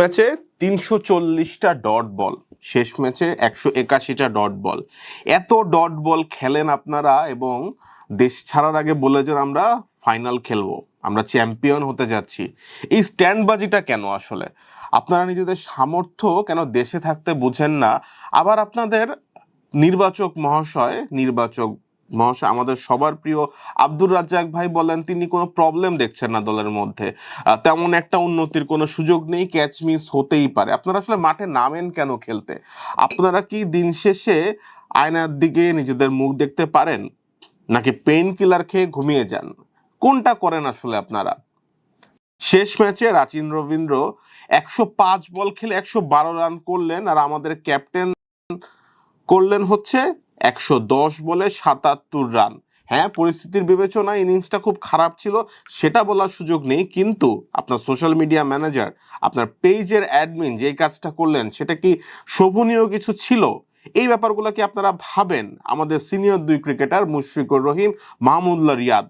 ম্যাচে তিনশো চল্লিশটা ডট বল, শেষ ম্যাচে একশো একাশিটা ডট বল। এত ডট বল খেলেন আপনারা এবং দেশ ছাড়ার আগে বলে বলেছেন আমরা ফাইনাল খেলব, আমরা চ্যাম্পিয়ন হতে যাচ্ছি। এই স্ট্যান্ডবাজিটা কেন আসলে? আপনারা নিজেদের সামর্থ্য কেন দেশে থাকতে বুঝেন না? আবার আপনাদের নির্বাচক মহাশয়, নির্বাচক মহাশয়, আমাদের সবার প্রিয় আব্দুর রাজ্জাক ভাই বলেন, তিনি কোনো প্রবলেম দেখছেন না দলের মধ্যে। তেমন একটা উন্নতির কোনো সুযোগ নেই ক্যাচ মিস হতেই পারে। আপনারা আসলে মাঠে নামেন কেন খেলতে? আপনারা কি দিন শেষে আয়নার দিকে নিজেদের মুখ দেখতে পারেন? নাকি পেইন কিলার খেয়ে ঘুমিয়ে যান? কোনটা করেন আসলে আপনারা? শেষ ম্যাচে রাচিন রবীন্দ্র একশো পাঁচ বল খেলে একশো বারো রান করলেন আর আমাদের ক্যাপ্টেন করলেন হচ্ছে একশো দশ বলে সাতাত্তর রান। হ্যাঁ পরিস্থিতির বিবেচনায় ইনিংসটা খুব খারাপ ছিল, সেটা বলার সুযোগ নেই, কিন্তু আপনার সোশ্যাল মিডিয়া ম্যানেজার, আপনার পেজের অ্যাডমিন যেই কাজটা করলেন, সেটা কি শোভনীয় কিছু ছিল? এই ব্যাপারগুলো কি আপনারা ভাবেন? আমাদের সিনিয়র দুই ক্রিকেটার মুশফিকুর রহিম মাহমুদুল্লাহ রিয়াদ।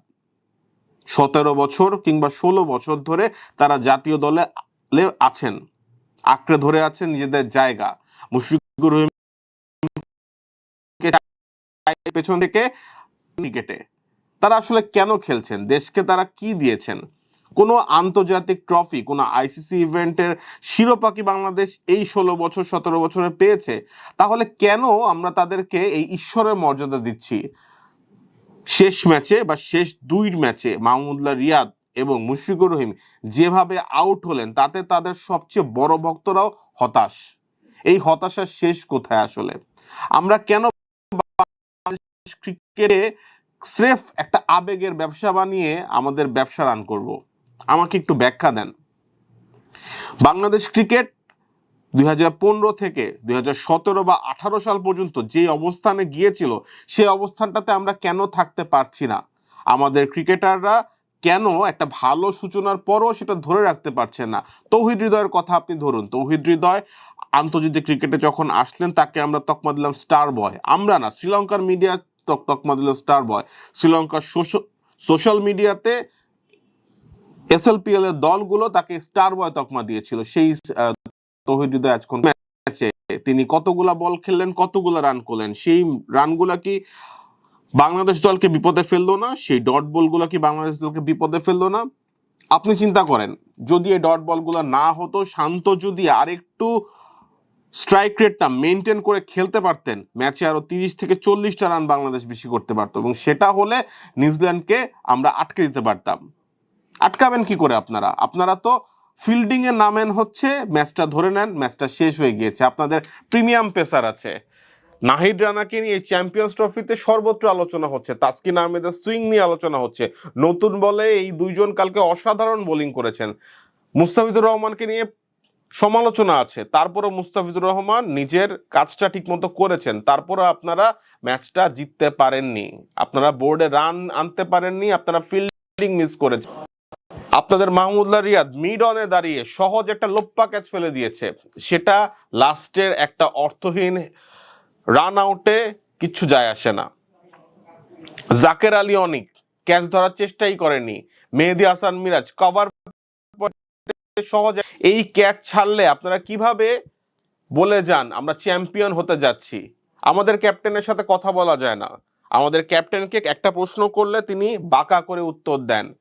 সতেরো বছর কিংবা ষোলো বছর ধরে তারা জাতীয় দলে আছেন, আঁকড়ে ধরে আছেন নিজেদের জায়গা। মুশফিকুর রহিম পেছন থেকে ক্রিকেটে তারা আসলে কেন খেলছেন? দেশকে তারা কি দিয়েছেন? কোনো আন্তর্জাতিক ট্রফি, কোনো আইসিসি ইভেন্টের শিরোপা কি বাংলাদেশ এই ষোলো বছর, সতেরো বছরে পেয়েছে? তাহলে কেন আমরা তাদেরকে এই ঈশ্বরের মর্যাদা দিচ্ছি? শেষ ম্যাচে বা শেষ দুই ম্যাচে মাহমুদুল্লাহ রিয়াদ এবং মুশফিকুর রহিম যেভাবে আউট হলেন, তাতে তাদের সবচেয়ে বড় ভক্তরাও হতাশ। এই হতাশার শেষ কোথায় আসলে? আমরা কেন ক্রিকেটে স্রেফ একটা আবেগের ব্যবসা বানিয়ে আমাদের ব্যবসা রান করব। আমাকে একটু ব্যাখ্যা দেন। বাংলাদেশ ক্রিকেট দু হাজার পনেরো থেকে দু হাজার সতেরো বা আঠারো সাল পর্যন্ত যে অবস্থানে গিয়েছিল সেই অবস্থানটাতে আমরা কেন থাকতে পারছি না? আমাদের ক্রিকেটাররা কেন একটা ভালো সূচনার পরও সেটা ধরে রাখতে পারছেন না? তৌহিদ হৃদয়ের কথা আপনি ধরুন। তৌহিদ হৃদয় আন্তর্জাতিক ক্রিকেটে যখন আসলেন, তাকে আমরা তকমা দিলাম স্টার বয়। আমরা না, শ্রীলঙ্কার মিডিয়া তকমা দিল স্টার বয়। শ্রীলঙ্কার সোশ্যাল মিডিয়াতে এসএলপিএল এর দলগুলো তাকে স্টার বয় তকমা দিয়েছিল। সেই আহ, তৌহিদ হৃদয় ম্যাচে তিনি কতগুলা বল খেললেন কতগুলা রান করলেন সেই রানগুলা কি বাংলাদেশ দলকে বিপদে ফেলল না? সেই ডট বলগুলো কি বাংলাদেশ দলকে বিপদে ফেলল না? আপনি চিন্তা করেন যদি এই ডট বলগুলো না হতো শান্ত যদি আরেকটু স্ট্রাইক রেটটা মেনটেন করে খেলতে পারতেন। ম্যাচে আরও তিরিশ থেকে চল্লিশটা রান বাংলাদেশ বেশি করতে পারতো এবং সেটা হলে নিউজিল্যান্ডকে আমরা আটকে দিতে পারতাম। আটকাবেন কি করে আপনারা? আপনারা তো ফিল্ডিংয়ে নামেন হচ্ছে ম্যাচটা ধরে নেন ম্যাচটা শেষ হয়ে গিয়েছে। আপনাদের প্রিমিয়াম পেসার আছে। নাহিদ রানাকে নিয়ে চ্যাম্পিয়ন্স ট্রফিতে সর্বত্র আলোচনা হচ্ছে, তাসকিন আহমেদের সুইং নিয়ে আলোচনা হচ্ছে। নতুন বলে এই দুইজন কালকে অসাধারণ বোলিং করেছেন। মুস্তাফিজুর রহমানকে নিয়ে সমালোচনা আছে। তারপরে মুস্তাফিজুর রহমান নিজের কাজটা ঠিকমতো করেছেন। তারপরে আপনারা ম্যাচটা জিততে পারেননি। আপনারা বোর্ডে রান আনতে পারেননি, আপনারা ফিল্ডিং মিস করেছেন। আপনাদের মাহমুদুল্লাহ রিয়াদ মিড অনে দাঁড়িয়ে সহজ একটা লোপ্পা ক্যাচ ফেলে দিয়েছে। সেটা লাস্টের একটা অর্থহীন রান আউটে কিচ্ছু যায় আসে না। জাকের আলী অনিক ক্যাচ ধরার চেষ্টাই করেনি মেহেদি হাসান মিরাজ কভার সহজে এই ক্যাচ ছাড়লে আপনারা কীভাবে বলে যান, আমরা চ্যাম্পিয়ন হতে যাচ্ছি? আমাদের ক্যাপ্টেনের সাথে কথা বলা যায় না। আমাদের ক্যাপ্টেনকে একটা প্রশ্ন করলে তিনি বাঁকা করে উত্তর দেন।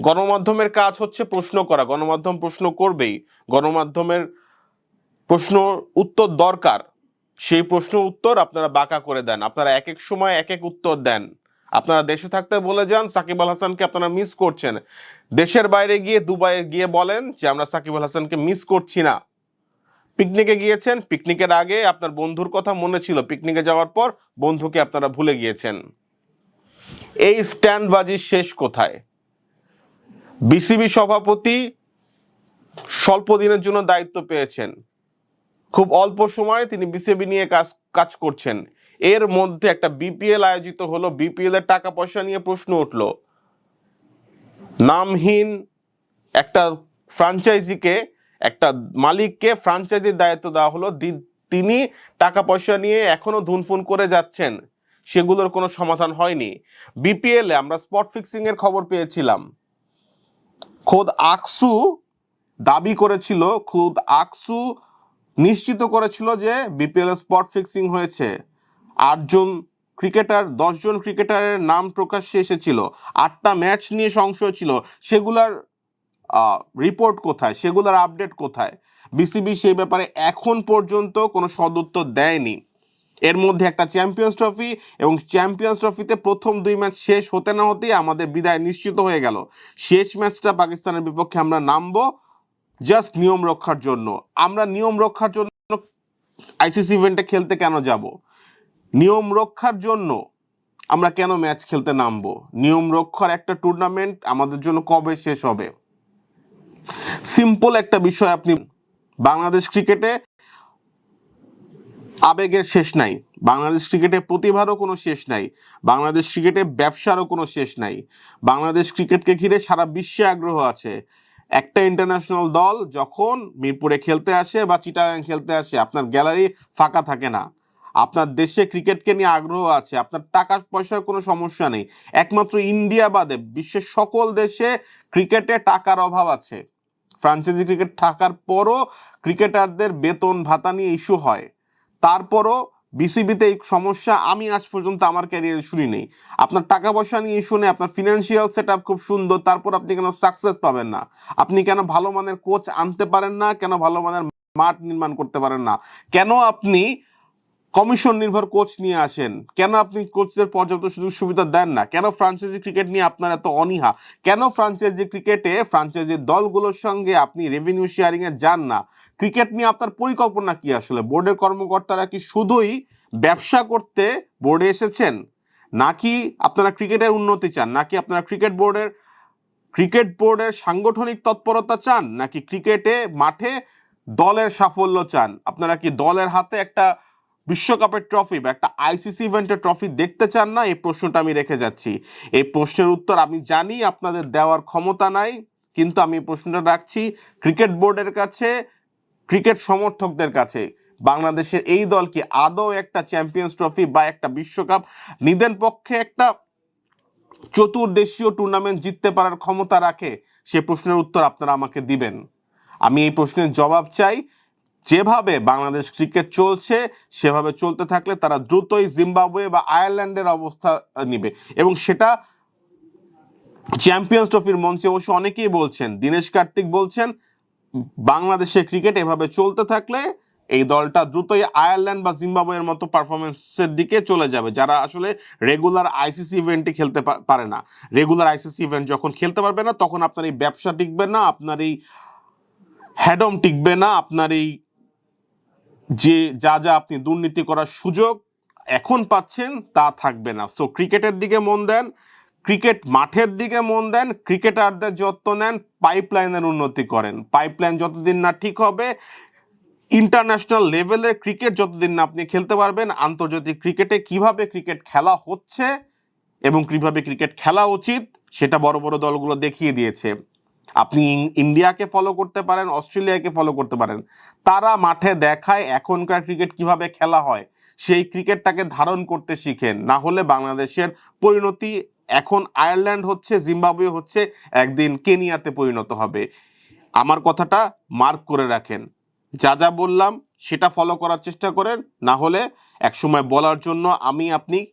গণমাধ্যমের কাজ হচ্ছে প্রশ্ন করা। গণমাধ্যম প্রশ্ন করবেই। গণমাধ্যমের প্রশ্ন উত্তর দরকার। সেই প্রশ্ন উত্তর আপনারা বাঁকা করে দেন। আপনারা এক এক সময় এক এক উত্তর দেন। আপনারা দেশে থাকতে বলে যান, সাকিব আল হাসানকে আপনারা মিস করছেন। দেশের বাইরে গিয়ে, দুবাইয়ে গিয়ে বলেন যে, আমরা সাকিব আল হাসানকে মিস করছি না। পিকনিকে গিয়েছেন, পিকনিকের আগে আপনার বন্ধুর কথা মনে ছিল। পিকনিকে যাওয়ার পর বন্ধুকে আপনারা ভুলে গিয়েছেন। এই স্ট্যান্ডবাজি শেষ কোথায়? বিসিবি সভাপতি স্বল্প দিনের জন্য দায়িত্ব পেয়েছেন। খুব অল্প সময়ে তিনি বিসিবি নিয়ে কাজ কাজ করছেন। এর মধ্যে একটা বিপিএল আয়োজিত হলো। বিপিএল এর টাকা পয়সা নিয়ে প্রশ্ন উঠল। নামহীন একটা ফ্রাঞ্চাইজিকে, একটা মালিককে ফ্রাঞ্চাইজির দায়িত্ব দেওয়া হলো। তিনি টাকা পয়সা নিয়ে এখনও ধুনফুন করে যাচ্ছেন। সেগুলোর কোনো সমাধান হয়নি। বিপিএল এ আমরা স্পট ফিক্সিং এর খবর পেয়েছিলাম। খোদ আকসু দাবি করেছিল, খুদ আকসু নিশ্চিত করেছিল যে বিপিএল স্পট ফিক্সিং হয়েছে। আটজন ক্রিকেটার, দশজন ক্রিকেটারের নাম প্রকাশ্যে এসেছিল। আটটা ম্যাচ নিয়ে সংশয় ছিল। সেগুলার রিপোর্ট কোথায়? সেগুলোর আপডেট কোথায়? বিসিবি সেই ব্যাপারে এখন পর্যন্ত কোনো সদুত্তর দেয়নি। এর মধ্যে একটা চ্যাম্পিয়ন্স ট্রফি এবং চ্যাম্পিয়ন্স ট্রফিতে প্রথম দুই ম্যাচ শেষ হতে না হতেই আমাদের বিদায় নিশ্চিত হয়ে গেল। শেষ ম্যাচটা পাকিস্তানের বিপক্ষে আমরা নামবো জাস্ট নিয়ম রক্ষার জন্য। আমরা নিয়ম রক্ষার জন্য আইসিসি ইভেন্টে খেলতে কেন যাব? নিয়ম রক্ষার জন্য আমরা কেন ম্যাচ খেলতে নামবো? নিয়ম রক্ষার একটা টুর্নামেন্ট আমাদের জন্য কবে শেষ হবে? সিম্পল একটা বিষয় আপনি বাংলাদেশ ক্রিকেটে আবেগের শেষ নাই। বাংলাদেশ ক্রিকেটে প্রতিভারও কোনো শেষ নাই। বাংলাদেশ ক্রিকেটে ব্যবসারও কোনো শেষ নাই। বাংলাদেশ ক্রিকেটকে ঘিরে সারা বিশ্বে আগ্রহ আছে। একটা ইন্টারন্যাশনাল দল যখন মিরপুরে খেলতে আসে বা চিটাগাং খেলতে আসে, আপনার গ্যালারি ফাঁকা থাকে না। আপনার দেশে ক্রিকেটকে নিয়ে আগ্রহ আছে, আপনার টাকা পয়সার কোনো সমস্যা নেই, একমাত্র ইন্ডিয়া বাদে বিশ্বের সকল দেশে ক্রিকেটে টাকার অভাব আছে। ফ্রাঞ্চাইজি ক্রিকেট থাকার পরও ক্রিকেটারদের বেতন ভাতা নিয়ে ইস্যু হয়। তারপরও বিসিবিতে এই সমস্যা আমি আজ পর্যন্ত আমার ক্যারিয়ারে শুনি নেই আপনার টাকা পয়সা নিয়ে ইস্যু নেই, আপনার ফিনান্সিয়াল সেট খুব সুন্দর, তারপর আপনি কেন সাকসেস পাবেন না? আপনি কেন ভালো মানের কোচ আনতে পারেন না? কেন ভালো মানের মাঠ নির্মাণ করতে পারেন না? কেন আপনি কমিশন নির্ভর কোচ নিয়ে আসেন। কেন আপনি কোচদের পর্যাপ্ত সুযোগ সুবিধা দেন না? কেন ফ্রাঞ্চাইজি ক্রিকেট নিয়ে আপনার এত অনীহা? কেন ফ্রাঞ্চাইজি ক্রিকেটে ফ্রাঞ্চাইজি দলগুলোর সঙ্গে আপনি রেভিনিউ শেয়ারিংয়ে যান না? ক্রিকেট নিয়ে আপনার পরিকল্পনা কি আসলে? বোর্ডের কর্মকর্তারা কি শুধুই ব্যবসা করতে বোর্ডে এসেছেন? নাকি আপনারা ক্রিকেটের উন্নতি চান? নাকি আপনারা ক্রিকেট বোর্ডের ক্রিকেট বোর্ডের সাংগঠনিক তৎপরতা চান? নাকি ক্রিকেটে মাঠে দলের সাফল্য চান? আপনারা কি দলের হাতে একটা বিশ্বকাপের ট্রফি বা একটা আইসিসি ইভেন্টের ট্রফি দেখতে চান না, এই প্রশ্নটা আমি রেখে যাচ্ছি। এই প্রশ্নের উত্তর আমি জানি, আপনাদের দেওয়ার ক্ষমতা নাই, কিন্তু আমি প্রশ্নটা রাখছি ক্রিকেট বোর্ডের কাছে, ক্রিকেট সমর্থকদের কাছে। বাংলাদেশের এই দল কি আদৌ একটা চ্যাম্পিয়ন্স ট্রফি বা একটা বিশ্বকাপ? নিদেন পক্ষে একটা চতুর্দেশীয় টুর্নামেন্ট জিততে পারার ক্ষমতা রাখে, সে প্রশ্নের উত্তর আপনারা আমাকে দিবেন। আমি এই প্রশ্নের জবাব চাই যেভাবে বাংলাদেশ ক্রিকেট চলছে, সেভাবে চলতে থাকলে তারা দ্রুতই জিম্বাবুয়ে বা আয়ারল্যান্ডের অবস্থা নিবে। এবং সেটা চ্যাম্পিয়ন্স ট্রফির মঞ্চে অবশ্য অনেকেই বলছেন, দীনেশ কার্তিক বলছেন বাংলাদেশের ক্রিকেট এভাবে চলতে থাকলে এই দলটা দ্রুতই আয়ারল্যান্ড বা জিম্বাবুয়ের মতো পারফরমেন্সের দিকে চলে যাবে, যারা আসলে রেগুলার আইসিসি ইভেন্টে খেলতে পারে না। রেগুলার আইসিসি ইভেন্ট যখন খেলতে পারবে না, তখন আপনার এই ব্যবসা টিকবে না, আপনার এই হ্যাডম টিকবে না, আপনার এই যে যা যা আপনি দুর্নীতি করার সুযোগ এখন পাচ্ছেন তা থাকবে না। সো ক্রিকেটের দিকে মন দেন, ক্রিকেট মাঠের দিকে মন দেন, ক্রিকেটারদের যত্ন নেন পাইপলাইনের উন্নতি করেন। পাইপলাইন যতদিন না ঠিক হবে ইন্টারন্যাশনাল লেভেলের ক্রিকেট যতদিন না আপনি খেলতে পারবেন, আন্তর্জাতিক ক্রিকেটে কীভাবে ক্রিকেট খেলা হচ্ছে এবং কীভাবে ক্রিকেট খেলা উচিত, সেটা বড় বড় দলগুলো দেখিয়ে দিয়েছে। আপনি ইন্ডিয়াকে ফলো করতে পারেন, অস্ট্রেলিয়াকে ফলো করতে পারেন। তারা মাঠে দেখায় এখনকার ক্রিকেট কীভাবে খেলা হয়, সেই ক্রিকেটটাকে ধারণ করতে শিখেন। না হলে বাংলাদেশের পরিণতি এখন আয়ারল্যান্ড হচ্ছে, জিম্বাবুয়ে হচ্ছে, একদিন কেনিয়াতে পরিণত হবে। আমার কথাটা মার্ক করে রাখেন। যা যা বললাম, সেটা ফলো করার চেষ্টা করেন। না হলে একসময় বলার জন্য আমি, আপনি